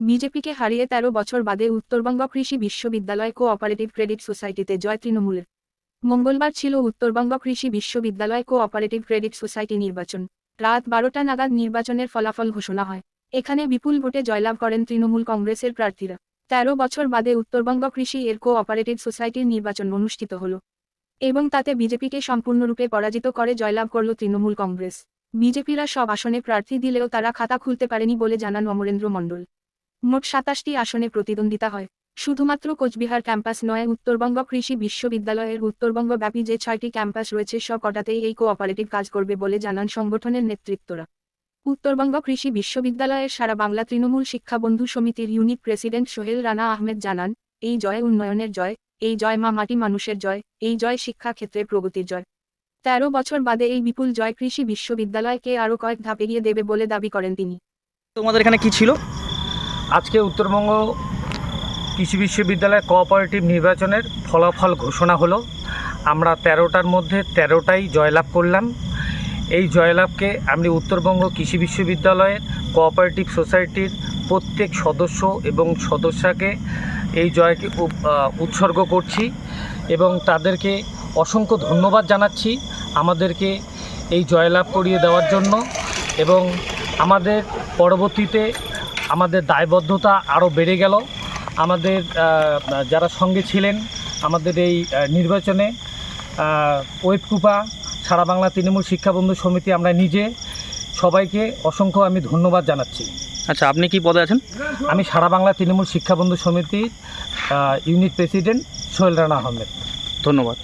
বিজেপিকে হারিয়ে তেরো বছর বাদে উত্তরবঙ্গ কৃষি বিশ্ববিদ্যালয় কোঅপারেটিভ ক্রেডিট সোসাইটিতে জয় তৃণমূলের। মঙ্গলবার ছিল উত্তরবঙ্গ কৃষি বিশ্ববিদ্যালয় কোঅপারেটিভ ক্রেডিট সোসাইটি নির্বাচন। রাত বারোটা নাগাদ নির্বাচনের ফলাফল ঘোষণা হয়। এখানে বিপুল ভোটে জয়লাভ করেন তৃণমূল কংগ্রেসের প্রার্থীরা। তেরো বছর বাদে উত্তরবঙ্গ কৃষি এর কোঅপারেটিভ সোসাইটির নির্বাচন অনুষ্ঠিত হল। এবং তাতে বিজেপিকে সম্পূর্ণরূপে পরাজিত করে জয়লাভ করল তৃণমূল কংগ্রেস। বিজেপিরা সব আসনে প্রার্থী দিলেও তারা খাতা খুলতে পারেনি বলে জানান অমরেন্দ্র মণ্ডল। মোট সাতাশটি আসনে প্রতিদ্বন্দ্বিতা হয়। শুধুমাত্র কোচবিহার ক্যাম্পাস নয়, উত্তরবঙ্গ কৃষি বিশ্ববিদ্যালয়ের উত্তরবঙ্গ ব্যাপী যে ছয়টি ক্যাম্পাস রয়েছে সব কটাতেই এই কোঅপারেটিভ কাজ করবে বলে জানান সংগঠনের নেতৃত্বরা। উত্তরবঙ্গ কৃষি বিশ্ববিদ্যালয়ের সারা বাংলা তৃণমূল শিক্ষা বন্ধু সমিতির ইউনিট প্রেসিডেন্ট সোহেল রানা আহমেদ জানান, এই জয় উন্নয়নের জয়, এই জয় মা মাটি মানুষের জয়, এই জয় শিক্ষা ক্ষেত্রে প্রগতির জয়। তেরো বছর বাদে এই বিপুল জয় কৃষি বিশ্ববিদ্যালয়কে আরও কয়েক ধাপ এগিয়ে দেবে বলে দাবি করেন তিনি। তোমাদের এখানে কি ছিল? আজকে উত্তরবঙ্গ কৃষি বিশ্ববিদ্যালয় কোঅপারেটিভ নির্বাচনের ফলাফল ঘোষণা হলো, আমরা তেরোটার মধ্যে তেরোটাই জয়লাভ করলাম। এই জয়লাভকে আমি উত্তরবঙ্গ কৃষি বিশ্ববিদ্যালয়ের কোঅপারেটিভ সোসাইটির প্রত্যেক সদস্য এবং সদস্যাকে এই জয়কে উৎসর্গ করছি এবং তাদেরকে অসংখ্য ধন্যবাদ জানাচ্ছি আমাদেরকে এই জয়লাভ করিয়ে দেওয়ার জন্য এবং আমাদের পরবর্তীতে আমাদের দায়বদ্ধতা আরও বেড়ে গেল। আমাদের যারা সঙ্গে ছিলেন আমাদের এই নির্বাচনে ওয়েবকুপা সারা বাংলা তৃণমূল শিক্ষাবন্ধু সমিতি আমরা নিজে সবাইকে অসংখ্য আমি ধন্যবাদ জানাচ্ছি। আচ্ছা আপনি কি পদে আছেন? আমি সারা বাংলা তৃণমূল শিক্ষাবন্ধু সমিতির ইউনিট প্রেসিডেন্ট সোহেল রানা আহমেদ। ধন্যবাদ।